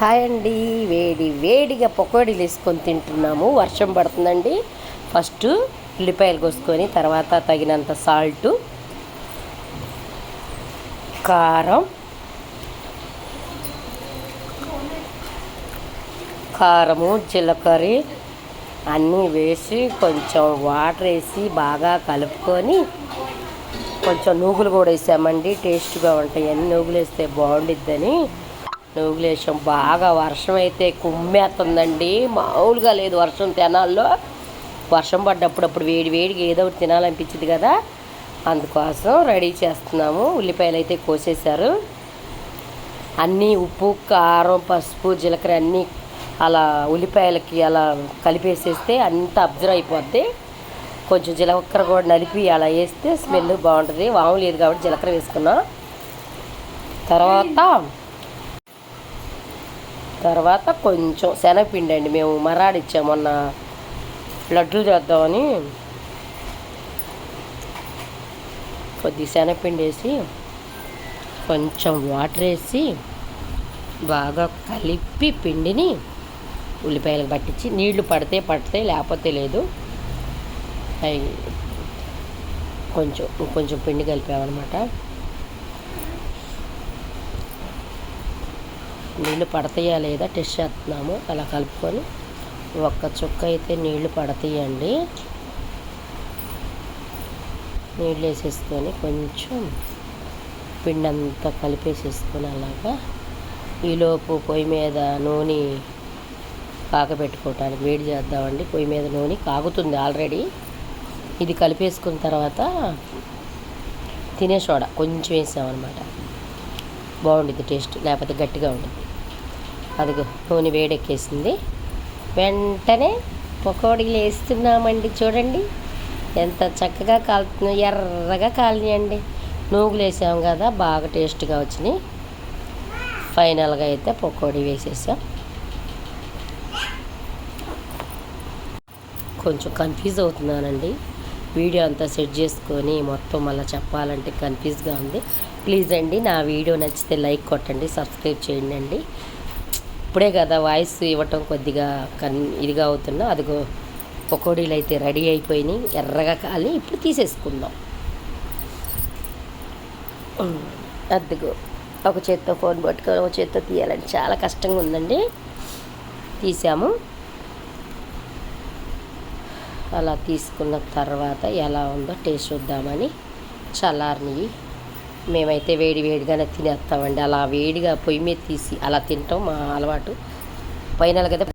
Hi అండి. వేడి వేడిగా పకోడీలు వేసుకొని తింటున్నాము. వర్షం పడుతుందండి. ఫస్ట్ ఉల్లిపాయలు కోసుకొని తర్వాత తగినంత సాల్ట్ కారం కారము జీలకర్ర అన్నీ వేసి కొంచెం వాటర్ వేసి బాగా కలుపుకొని కొంచెం నూగులు కూడా వేసామండి. టేస్ట్గా ఉంటాయి. అన్ని నూగులు వేస్తే బాగుండిద్దని నూగులు బాగా వర్షం అయితే కుమ్మేస్తుందండి మామూలుగా లేదు వర్షం తినాల్లో. వర్షం పడ్డప్పుడప్పుడు వేడి వేడిగా ఏదో ఒకటి తినాలనిపించింది కదా. అందుకోసం రెడీ చేస్తున్నాము. ఉల్లిపాయలు అయితే కోసేశారు. అన్నీ ఉప్పు కారం పసుపు జీలకర్ర అన్నీ అలా ఉల్లిపాయలకి అలా కలిపేసేస్తే అంత అబ్జర్వ్ అయిపోద్ది. కొంచెం జీలకర్ర కూడా నలిపి అలా వేస్తే స్మెల్ బాగుంటుంది. వాము లేదు కాబట్టి జీలకర్ర వేసుకున్నాం. తర్వాత తర్వాత కొంచెం శనగపిండి అండి. మేము మరాడిచ్చాము మొన్న లడ్డూలు చేద్దామని. కొద్ది శనగపిండి వేసి కొంచెం వాటర్ వేసి బాగా కలిపి పిండిని ఉల్లిపాయలు పట్టించి నీళ్ళు పడితే పడితే లేకపోతే లేదు. అవి కొంచెం కొంచెం పిండి కలిపామన్నమాట. నీళ్ళు పడతాయా లేదా టెస్ట్ చేస్తున్నాము. అలా కలుపుకొని ఒక్క చుక్క అయితే నీళ్ళు పడతాయండి. నీళ్ళు వేసేసుకొని కొంచెం పిండి అంతా కలిపేసేసుకొని అలాగా ఈలోపు పొయ్యి మీద నూనె కాకబెట్టుకోవటానికి వేడి చేద్దామండి. పొయ్యి మీద నూనె కాగుతుంది ఆల్రెడీ. ఇది కలిపేసుకున్న తర్వాత తినే సోడా కొంచెం వేసామన్నమాట. బాగుంటుంది టేస్ట్ లేకపోతే గట్టిగా ఉంటుంది అదిగో నూనె వేడెక్కేసింది. వెంటనే పకోడీలు వేస్తున్నామండి చూడండి. ఎంత చక్కగా కాలుతున్నా ఎర్రగా కాలినాయండి. నూగులు వేసాం కదా బాగా టేస్ట్గా వచ్చినాయి. ఫైనల్గా అయితే పకోడీ వేసేసాం. కొంచెం కన్ఫ్యూజ్ అవుతున్నానండి. వీడియో అంతా సెట్ చేసుకొని మొత్తం మళ్ళీ చెప్పాలంటే కన్ఫ్యూజ్గా ఉంది. ప్లీజ్ అండి నా వీడియో నచ్చితే లైక్ కొట్టండి సబ్స్క్రైబ్ చేయండి. అండి ఇప్పుడే కదా వాయిస్ ఇవ్వటం కొద్దిగా కన్ ఇదిగా అవుతున్నా. అదిగో పకోడీలు అయితే రెడీ అయిపోయినాయి. ఎర్రగా కాలి ఇప్పుడు తీసేసుకుందాం. అద్దెకు ఒక చేత్తో ఫోన్ పట్టుకొని ఒక చేత్తో తీయాలని చాలా కష్టంగా ఉందండి. తీసాము. అలా తీసుకున్న తర్వాత ఎలా ఉందో టేస్ట్ చూద్దామని చల్లారినవి. మేమైతే వేడి వేడిగానే తినేస్తామండి. అలా వేడిగా పొయ్యి మీద తీసి అలా తింటాం మా అలవాటు. పైన కదా